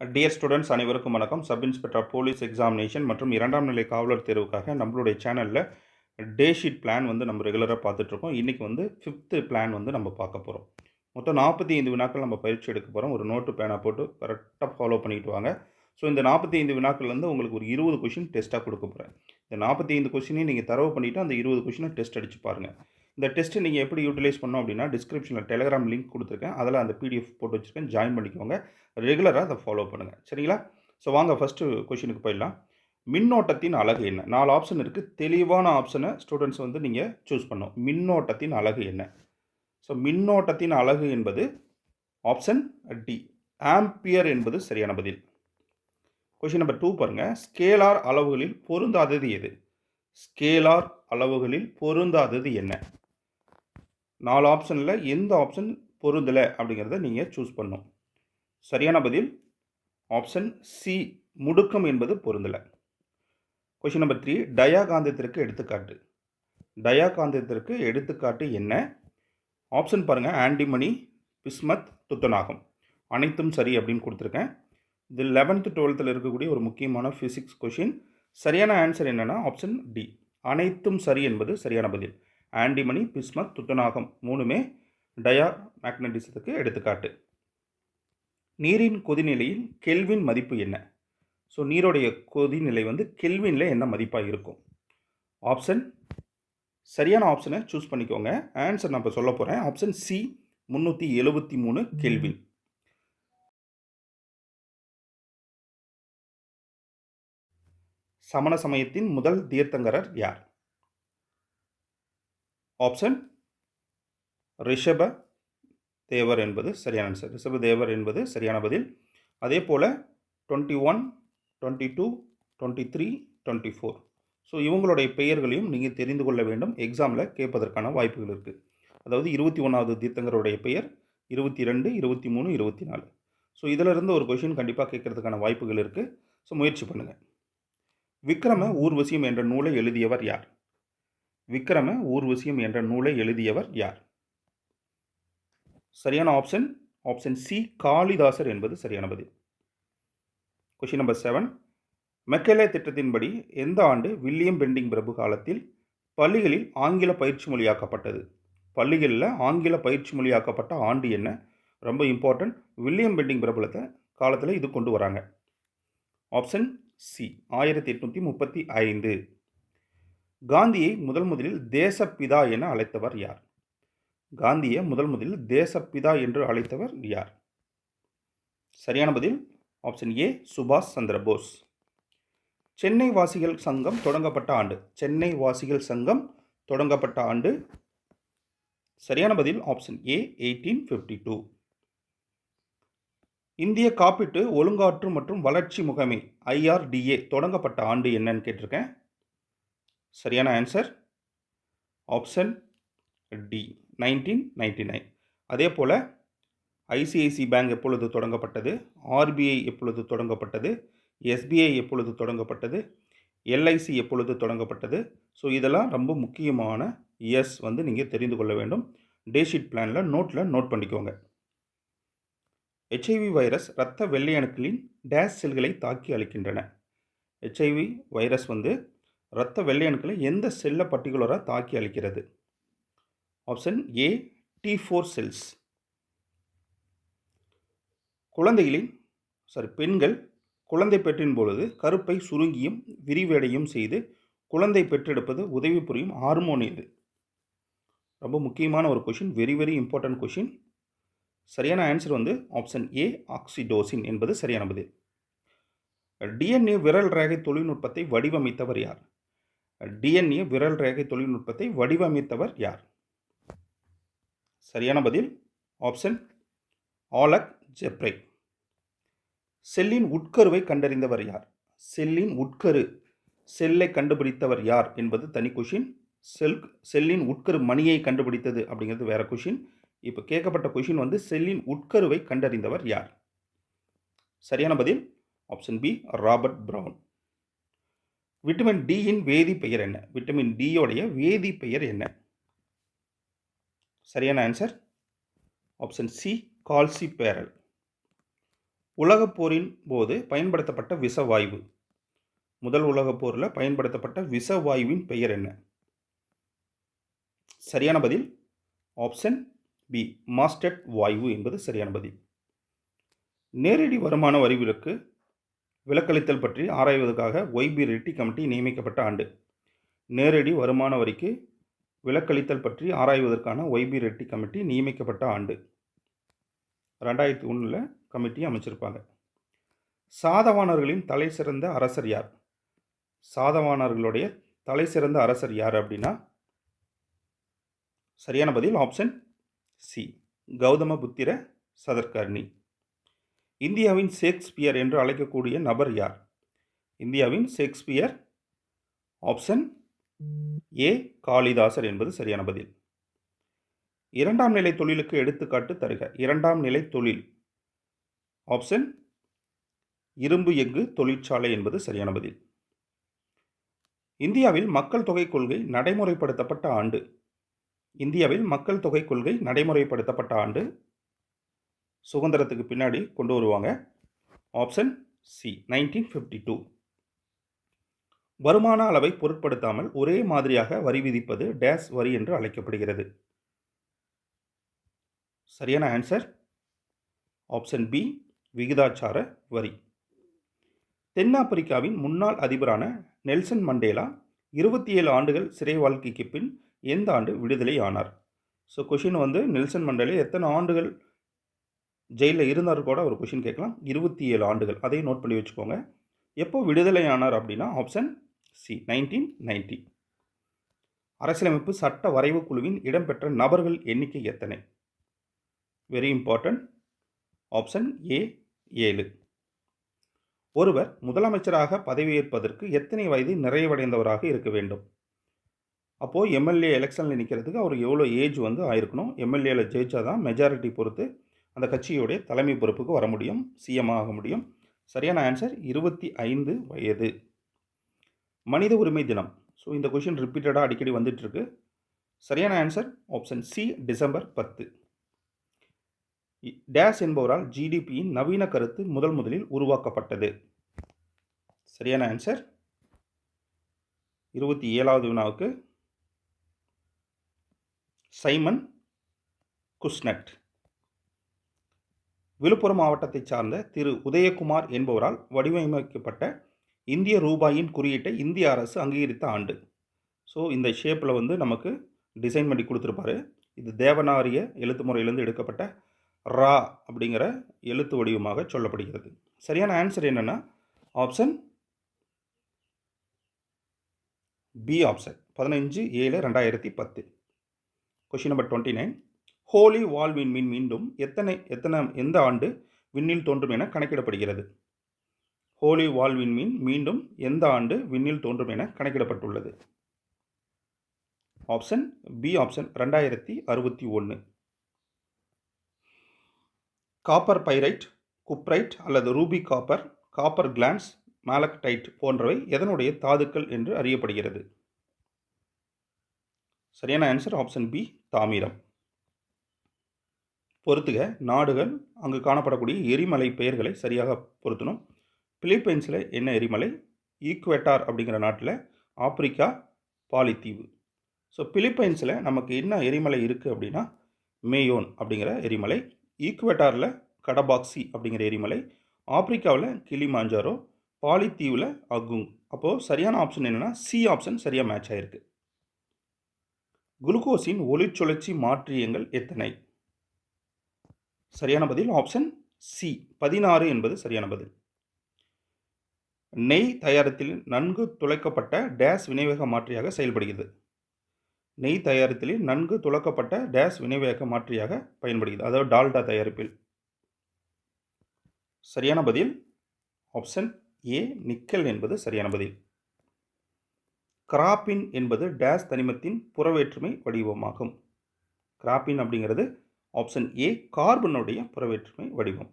Dear students அனைவருக்கும் வணக்கம். Sub inspector police examination மற்றும் இரண்டாம் நிலை காவலர் தேர்வுக்காக நம்மளுடைய சேனலில் டே ஷீட் பிளான் வந்து நம்ம ரெகுலராக பார்த்துட்ருக்கோம் இன்றைக்கி வந்து ஃபிஃப்த்து பிளான் வந்து நம்ம பார்க்க போகிறோம் மொத்தம் நாற்பத்தி ஐந்து வினாக்கள் நம்ம பயிற்சி எடுக்க போகிறோம் ஒரு நோட்டு பேனாக போட்டு கரெக்டாக ஃபாலோ பண்ணிட்டு வாங்க. ஸோ இந்த நாற்பத்தி ஐந்து வினாக்கள்லேருந்து உங்களுக்கு ஒரு இருபது கொஷின் டெஸ்ட்டாக கொடுக்க போகிறேன் இந்த நாற்பத்தி ஐந்து கொஷினையும் நீங்கள் தரவு பண்ணிவிட்டு அந்த இருபது கொஷினை டெஸ்ட் அடிச்சு பாருங்கள் இந்த டெஸ்ட்டு நீங்கள் எப்படி யூட்டிலைஸ் பண்ணோம் அப்படின்னா டிஸ்கிரிப்ஷனில் டெலிகிராம் லிங்க் கொடுத்துருக்கேன். அதில் அந்த பிடிஎஃப் போட்டு வச்சுருக்கேன். ஜாயின் பண்ணிக்கோங்க. ரெகுலராக அதை ஃபாலோ பண்ணுங்கள் சரிங்களா? ஸோ வாங்க ஃபஸ்ட்டு கொஷினுக்கு போயிடலாம். மின்னோட்டத்தின் அழகு என்ன? நாலு ஆப்ஷன் இருக்குது தெளிவான ஆப்ஷனை ஸ்டூடெண்ட்ஸ் வந்து நீங்கள் சூஸ் பண்ணணும். மின்னோட்டத்தின் அழகு என்ன? ஸோ மின்னோட்டத்தின் அழகு என்பது ஆப்ஷன் டி ஆம்பியர் என்பது சரியான பதில். கொஷின் நம்பர் டூ பாருங்கள் ஸ்கேலார் அளவுகளில் பொருந்தாதது எது? ஸ்கேலார் அளவுகளில் பொருந்தாதது என்ன? நாலு ஆப்ஷனில் எந்த ஆப்ஷன் பொருந்தலை அப்படிங்கிறத நீங்கள் சூஸ் பண்ணும் சரியான பதில்? ஆப்ஷன் சி முடுக்கம் என்பது பொருந்தலை. கொஷின் நம்பர் த்ரீ டயாகாந்தத்திற்கு எடுத்துக்காட்டு. டயாகாந்தத்திற்கு எடுத்துக்காட்டு என்ன? ஆப்ஷன் பாருங்கள் ஆண்டிமணி பிஸ்மத் துத்தநாகம். அனைத்தும் சரி அப்படின்னு கொடுத்துருக்கேன். இது லெவன்த்து டுவெல்த்தில் இருக்கக்கூடிய ஒரு முக்கியமான ஃபிசிக்ஸ் கொஷின் சரியான ஆன்சர் என்னென்னா ஆப்ஷன் டி அனைத்தும் சரி என்பது சரியான பதில். ஆண்டிமணி பிஸ்மத் துத்தநாகம் மூணுமே டயா மேக்னட்டிசத்துக்கு எடுத்துக்காட்டு. நீரின் கொதிநிலையில் கெல்வின் மதிப்பு என்ன? ஸோ நீருடைய கொதிநிலை வந்து கெல்வினில் என்ன மதிப்பாக இருக்கும்? ஆப்ஷன் சரியான ஆப்ஷனை சூஸ் பண்ணிக்கோங்க. ஆன்சர் நான் இப்போ சொல்ல போகிறேன் ஆப்ஷன் சி முந்நூற்றி எழுபத்தி மூணு கெல்வின். சமண சமயத்தின் முதல் தீர்த்தங்கரர் யார்? ஆப்ஷன் ரிஷப தேவர் என்பது சரியான ஆன்சர் ரிஷப தேவர் என்பது சரியான பதில். அதே போல் twenty one twenty two twenty three twenty four so இவங்களுடைய பெயர்களையும் நீங்கள் தெரிந்து கொள்ள வேண்டும். எக்ஸாமில் கேட்பதற்கான வாய்ப்புகள் இருக்குது அதாவது இருபத்தி ஒன்றாவது தீர்த்தங்கருடைய பெயர் இருபத்தி ரெண்டு இருபத்தி மூணு இருபத்தி நாலு. ஸோ இதிலிருந்து ஒரு கொஷின் கண்டிப்பாக கேட்கறதுக்கான வாய்ப்புகள் இருக்குது ஸோ முயற்சி பண்ணுங்கள் விக்ரம ஊர்வசியம் என்ற நூலை எழுதியவர் யார்? விக்ரம ஊர்வசியம் என்ற நூலை எழுதியவர் யார்? சரியான ஆப்ஷன் ஆப்ஷன் சி காளிதாசர் என்பது சரியான பதில். கொஷின் நம்பர் செவன் மெக்கலே திட்டத்தின்படி எந்த ஆண்டு வில்லியம் பெண்டிங் பிரபு காலத்தில் பள்ளிகளில் ஆங்கில பயிற்சி மொழியாக்கப்பட்டது? பள்ளிகளில் ஆங்கில பயிற்சி மொழியாக்கப்பட்ட ஆண்டு என்ன? ரொம்ப இம்பார்ட்டன்ட் வில்லியம் பெண்டிங் பிரபலத்தை காலத்தில் இது கொண்டு வராங்க. ஆப்ஷன் சி ஆயிரத்தி எட்நூற்றி முப்பத்தி ஐந்து. காந்தியை முதல் முதலில் தேசப்பிதா என அழைத்தவர் யார்? காந்தியை முதல் முதலில் தேசப்பிதா என்று அழைத்தவர் யார்? சரியான பதில் ஆப்ஷன் ஏ சுபாஷ் சந்திர போஸ். சென்னை வாசிகள் சங்கம் தொடங்கப்பட்ட ஆண்டு. சென்னை வாசிகள் சங்கம் தொடங்கப்பட்ட ஆண்டு. சரியான பதில் option A eighteen fifty two இந்திய காப்பீட்டு ஒழுங்காற்று மற்றும் வளர்ச்சி முகமை ஐஆர்டிஏ தொடங்கப்பட்ட ஆண்டு என்னன்னு கேட்டிருக்கேன். சரியான answer option D nineteen ninety nine அதே போல் ஐசிஐசி பேங்க் எப்பொழுது தொடங்கப்பட்டது? ஆர்பிஐ எப்பொழுது தொடங்கப்பட்டது? எஸ்பிஐ எப்பொழுது தொடங்கப்பட்டது? எல்ஐசி எப்பொழுது தொடங்கப்பட்டது? ஸோ இதெல்லாம் ரொம்ப முக்கியமான இயர்ஸ் வந்து நீங்கள் தெரிந்து கொள்ள வேண்டும். டேஷீட் பிளானில் நோட்டில் நோட் பண்ணிக்கோங்க. ஹெச்ஐவி வைரஸ் இரத்த வெள்ளை அணுக்களின் டேஸ் செல்களை தாக்கி அளிக்கின்றன ஹெச்ஐவி வைரஸ் வந்து இரத்த வெள்ளை அணுக்களை எந்த செல்லை பர்டிகுலராக தாக்கி அளிக்கிறது option A T four cells. குழந்தைகளின் சாரி பெண்கள் குழந்தை பெற்றின் பொழுது கருப்பை சுருங்கியும் விரிவடையும் செய்து குழந்தை பெற்றெடுப்பது உதவி புரியும் ஹார்மோன் இது. ரொம்ப முக்கியமான ஒரு question very very important question சரியான ஆன்சர் வந்து ஆப்ஷன் ஏ ஆக்சிடோசின் என்பது சரியான பதில் டிஎன்ஏ விரல் ரேகை தொழில்நுட்பத்தை வடிவமைத்தவர் யார்? டிஎன்ஏ விரல் ரேகை தொழில்நுட்பத்தை வடிவமைத்தவர் யார்? சரியான பதில் ஆப்ஷன் ஆலக் ஜெப்ரை செல்லின் உட்கருவை கண்டறிந்தவர் யார்? செல்லின் உட்கரு. செல்லை கண்டுபிடித்தவர் யார் என்பது தனி கொஷின் செல் செல்லின் உட்கரு மணியை கண்டுபிடித்தது அப்படிங்கிறது வேற கொஷின் இப்போ கேட்கப்பட்ட கொஷின் வந்து செல்லின் உட்கருவை கண்டறிந்தவர் யார்? சரியான பதில் option B Robert Brown vitamin டியின் வேதி பெயர் என்ன? விட்டமின் டியோடைய வேதி பெயர் என்ன? சரியான answer option C calciferol உலகப் போரின் போது பயன்படுத்தப்பட்ட விஷவாயு. முதல் உலகப் போரில் பயன்படுத்தப்பட்ட விஷவாயுவின் பெயர் என்ன? சரியான பதில்? ஆப்ஷன் பி மாஸ்டட் வாயு என்பது சரியான பதில். நேரடி வருமான வரி விலக்கு விலக்களித்தல் பற்றி ஆராய்வதற்காக ஒய்பி ரெட்டி கமிட்டி நியமிக்கப்பட்ட ஆண்டு. நேரடி வருமான வரிக்கு விலக்களித்தல் பற்றி ஆராய்வதற்கான ஒய்பி ரெட்டி கமிட்டி நியமிக்கப்பட்ட ஆண்டு. ரெண்டாயிரத்தி ஒன்றில் கமிட்டி அமைச்சிருப்பாங்க. சாதவானர்களின் தலை சிறந்த அரசர் யார்? சாதவானர்களுடைய தலை சிறந்த அரசர் யார் அப்படின்னா சரியான பதில் ஆப்ஷன் சி கௌதம புத்திர சதர்கர்ணி. இந்தியாவின் ஷேக்ஸ்பியர் என்று அழைக்கக்கூடிய நபர் யார்? இந்தியாவின் ஷேக்ஸ்பியர் ஆப்ஷன் ஏ காளிதாசர் என்பது சரியான பதில். இரண்டாம் நிலை தொழிலுக்கு எடுத்துக்காட்டு தருக. இரண்டாம் நிலை தொழில். ஆப்ஷன் இரும்பு எஃகு தொழிற்சாலை என்பது சரியான பதில். இந்தியாவில் மக்கள் தொகை கொள்கை நடைமுறைப்படுத்தப்பட்ட ஆண்டு. இந்தியாவில் மக்கள் தொகை கொள்கை நடைமுறைப்படுத்தப்பட்ட ஆண்டு சுதந்திரத்துக்கு பின்னாடி கொண்டு வருவாங்க. Option C nineteen fifty two வருமான அளவை பொருட்படுத்தாமல் ஒரே மாதிரியாக வரி விதிப்பது டேஸ் வரி என்று அழைக்கப்படுகிறது. சரியான ஆன்சர் ஆப்ஷன் பி விகிதாச்சார வரி. தென்னாப்பிரிக்காவின் முன்னாள் அதிபரான நெல்சன் மண்டேலா இருபத்தி ஏழு ஆண்டுகள் சிறை வாழ்க்கைக்கு பின் எந்த ஆண்டு விடுதலை ஆனார்? ஸோ கொஷின் வந்து நெல்சன் மண்டேலா எத்தனை ஆண்டுகள் ஜெயிலில் இருந்தார் கூட ஒரு கொஷின் கேட்கலாம். இருபத்தி ஏழு ஆண்டுகள். அதையும் நோட் பண்ணி வச்சுக்கோங்க. எப்போ விடுதலை ஆனார் அப்படின்னா ஆப்ஷன் சி நைன்டீன் நைன்டி அரசியலமைப்பு சட்ட வரைவு குழுவின் இடம்பெற்ற நபர்கள் எண்ணிக்கை எத்தனை? வெரி இம்பார்ட்டன்ட் ஆப்ஷன் ஏ ஏழு. ஒருவர் முதலமைச்சராக பதவியேற்பதற்கு எத்தனை வயது நிறைவடைந்தவராக இருக்க வேண்டும்? அப்போது எம்எல்ஏ எலெக்ஷனில் நிற்கிறதுக்கு அவருக்கு எவ்வளோ ஏஜ் வந்து ஆயிருக்கணும்? எம்எல்ஏல ஜெயிச்சா தான் மெஜாரிட்டி பொறுத்து அந்த கட்சியுடைய தலைமை பொறுப்புக்கு வர முடியும் சிஎம் ஆக முடியும். சரியான ஆன்சர் இருபத்தி ஐந்து வயது. மனித உரிமை தினம். ஸோ இந்த கொஷின் ரிப்பீட்டடாக அடிக்கடி வந்துட்டுருக்கு. சரியான ஆன்சர் ஆப்ஷன் சி டிசம்பர் பத்து. டேஸ் என்பவரால் ஜிடிபியின் நவீன கருத்து முதல் முதலில் உருவாக்கப்பட்டது. சரியான ஆன்சர் இருபத்தி ஏழாவது வினாவுக்கு சைமன் குஸ்னட். விழுப்புரம் மாவட்டத்தைச் சார்ந்த திரு. உதயகுமார் என்பவரால் வடிவமைக்கப்பட்ட இந்திய ரூபாயின் குறியீட்டை இந்திய அரசு அங்கீகரித்த ஆண்டு. ஸோ இந்த ஷேப்பில் வந்து நமக்கு டிசைன் பண்ணி கொடுத்துருப்பாரு. இது தேவநாரிய எழுத்து முறையிலிருந்து எடுக்கப்பட்ட ரா அப்படிங்கிற எழுத்து வடிவமாக சொல்லப்படுகிறது. சரியான ஆன்சர் என்னென்னா ஆப்ஷன் பி ஆப்ஷன் பதினஞ்சு ஏழு ரெண்டாயிரத்தி பத்து. Question number twenty nine Halley வால் விண்மீன் மீண்டும் எத்தனை எத்தனை எந்த ஆண்டு விண்ணில் தோன்றும் என கணக்கிடப்படுகிறது? ஹோலி வால் விண்மீன் மீண்டும் எந்த ஆண்டு விண்ணில் தோன்றும் என கணக்கிடப்பட்டுள்ளது? ஆப்ஷன் பி ஆப்ஷன் ரெண்டாயிரத்தி அறுபத்தி ஒன்று காப்பர் பைரைட் குப்ரைட் அல்லது ruby copper copper glance malachite போன்றவை எதனுடைய தாதுக்கள் என்று அறியப்படுகிறது? சரியான ஆன்சர் ஆப்ஷன் பி தாமிரம். பொறுத்துக நாடுகள் அங்கு காணப்படக்கூடிய எரிமலை பெயர்களை சரியாக பொருத்தணும். பிலிப்பைன்ஸில் என்ன எரிமலை? ஈக்குவேட்டார் அப்படிங்கிற நாட்டில் ஆப்பிரிக்கா பாலித்தீவு. ஸோ பிலிப்பைன்ஸில் நமக்கு என்ன எரிமலை இருக்குது அப்படின்னா மேயோன் அப்படிங்கிற எரிமலை ஈக்குவேட்டாரில் கடபாக்சி அப்படிங்கிற எரிமலை ஆப்பிரிக்காவில் கிளிமாஞ்சாரோ பாலித்தீவில் அகுங். அப்போது சரியான ஆப்ஷன் என்னென்னா சி ஆப்ஷன் சரியாக மேட்ச் ஆகிருக்கு குளுக்கோஸின் ஒளிச்சுழற்சி மாற்றியங்கள் எத்தனை? சரியான பதில்? ஆப்ஷன் சி பதினாறு என்பது சரியான பதில். நெய் தயாரித்தில் நன்கு துளைக்கப்பட்ட டேஸ் வினைவேக மாற்றியாக செயல்படுகிறது. நெய் தயாரித்தலில் நன்கு துளக்கப்பட்ட டேஸ் வினைவேக மாற்றியாக பயன்படுகிறது. அதாவது டால்டா தயாரிப்பில். சரியான பதில்? ஆப்ஷன் ஏ நிக்கல் என்பது சரியான பதில். கிராப்பின் என்பது டேஸ் தனிமத்தின் புறவேற்றுமை வடிவமாகும். கிராப்பின் அப்படிங்கிறது ஆப்ஷன் ஏ கார்பனுடைய புறவேற்றுமை வடிவம்.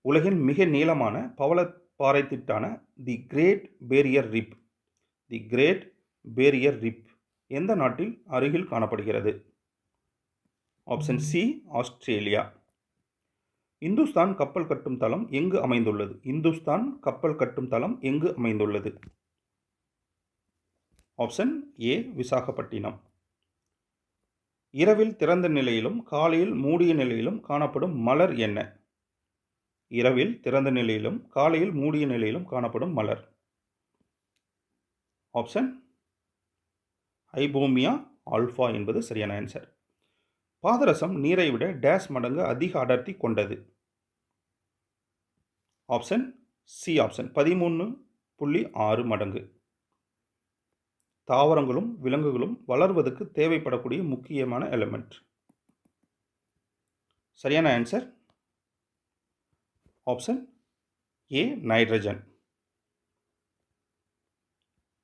உலகின் மிக நீளமான பவள திட்டான the great barrier reef the great barrier reef எந்த நாட்டில் அருகில் காணப்படுகிறது? ஆப்ஷன் சி ஆஸ்திரேலியா இந்துஸ்தான் கப்பல் கட்டும் தளம் எங்கு அமைந்துள்ளது? இந்துஸ்தான் கப்பல் கட்டும் தளம் எங்கு அமைந்துள்ளது? Option A Visakhapatnam. இரவில் திறந்த நிலையிலும் காலையில் மூடிய நிலையிலும் காணப்படும் மலர் என்ன? இரவில் திறந்த நிலையிலும் காலையில் மூடிய நிலையிலும் காணப்படும் மலர். ஆப்ஷன் ஐபோமியா ஆல்ஃபா என்பது சரியான ஆன்சர் பாதரசம் நீரை விட டேஸ் மடங்கு அதிக அடர்த்தி கொண்டது. ஆப்ஷன் சி ஆப்ஷன் பதிமூணு புள்ளி ஆறு மடங்கு. தாவரங்களும் விலங்குகளும் வளர்வதற்கு தேவைப்படக்கூடிய முக்கியமான எலிமெண்ட் சரியான ஆன்சர் ஆப்ஷன் ஏ நைட்ரஜன்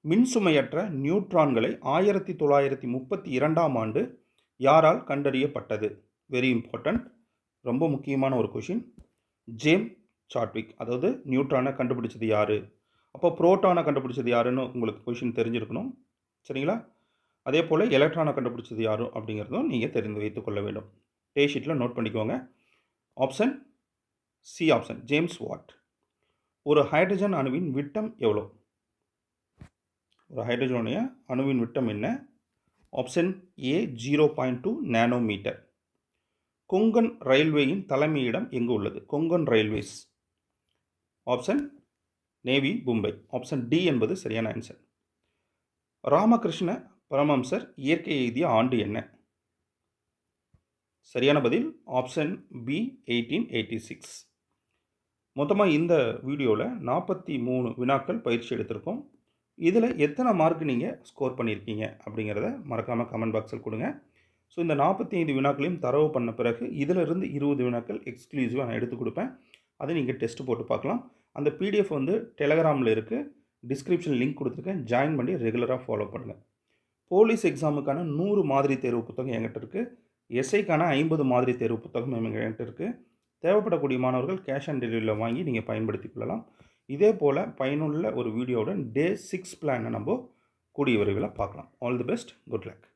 மின்சுமையற்ற நியூட்ரான்களை ஆயிரத்தி தொள்ளாயிரத்தி முப்பத்தி இரண்டாம் ஆண்டு யாரால் கண்டறியப்பட்டது? வெரி இம்பார்ட்டண்ட் ரொம்ப முக்கியமான ஒரு கொஷின் ஜேம் சாட்விக் அதாவது நியூட்ரானை கண்டுபிடிச்சது யார்? அப்போ புரோட்டானை கண்டுபிடிச்சது யாருன்னு உங்களுக்கு கொஷின் தெரிஞ்சிருக்கணும். சரிங்களா? அதே போல் எலக்ட்ரானை கண்டுபிடிச்சது யாரும் அப்படிங்கிறதும் நீங்கள் தெரிந்து வைத்துக் கொள்ள வேண்டும். டே ஷீட்டில் நோட் பண்ணிக்கோங்க. Option C option James Watt ஒரு ஹைட்ரஜன் அணுவின் விட்டம் எவ்வளோ ஒரு ஹைட்ரஜனுடைய அணுவின் விட்டம் என்ன? Option A zero point two nanometre Konkan ரயில்வேயின் தலைமையிடம் எங்கு உள்ளது? Konkan railways option Navi Mumbai option D என்பது சரியான ஆன்சர் ராமகிருஷ்ண பரமம்சர் இயற்கை எழுதிய ஆண்டு என்ன? சரியான பதில் option B eighteen eighty six மொத்தமாக இந்த வீடியோவில் நாற்பத்தி மூணு வினாக்கள் பயிற்சி எடுத்திருக்கோம். இதில் எத்தனை மார்க் நீங்கள் ஸ்கோர் பண்ணியிருக்கீங்க அப்படிங்கிறத மறக்காமல் கமெண்ட் பாக்ஸில் கொடுங்க. ஸோ இந்த நாற்பத்தி ஐந்து வினாக்களையும் தரவு பண்ண பிறகு இதிலிருந்து இருபது வினாக்கள் எக்ஸ்க்ளூசிவாக நான் எடுத்து கொடுப்பேன். அதை நீங்கள் டெஸ்ட் போட்டு பார்க்கலாம். அந்த பிடிஎஃப் வந்து டெலகிராமில் இருக்குது டிஸ்கிரிப்ஷன் லிங்க் கொடுத்துருக்கேன். ஜாயின் பண்ணி ரெகுலராக ஃபாலோ பண்ணுங்கள் போலீஸ் எக்ஸாமுக்கான நூறு மாதிரி தேர்வு புத்தகம் என்கிட்ட இருக்குது எஸ்ஐக்கான ஐம்பது மாதிரி தேர்வு புத்தகம் என்கிட்ட இருக்குது தேவைப்படக்கூடிய மாணவர்கள் கேஷ் ஆன் டெலிவரியில் வாங்கி நீங்கள் பயன்படுத்தி கொள்ளலாம். இதே போல் பயனுள்ள ஒரு வீடியோவுடன் டே சிக்ஸ் பிளானை நம்ம கூடிய விரைவில் பார்க்கலாம். All the best good luck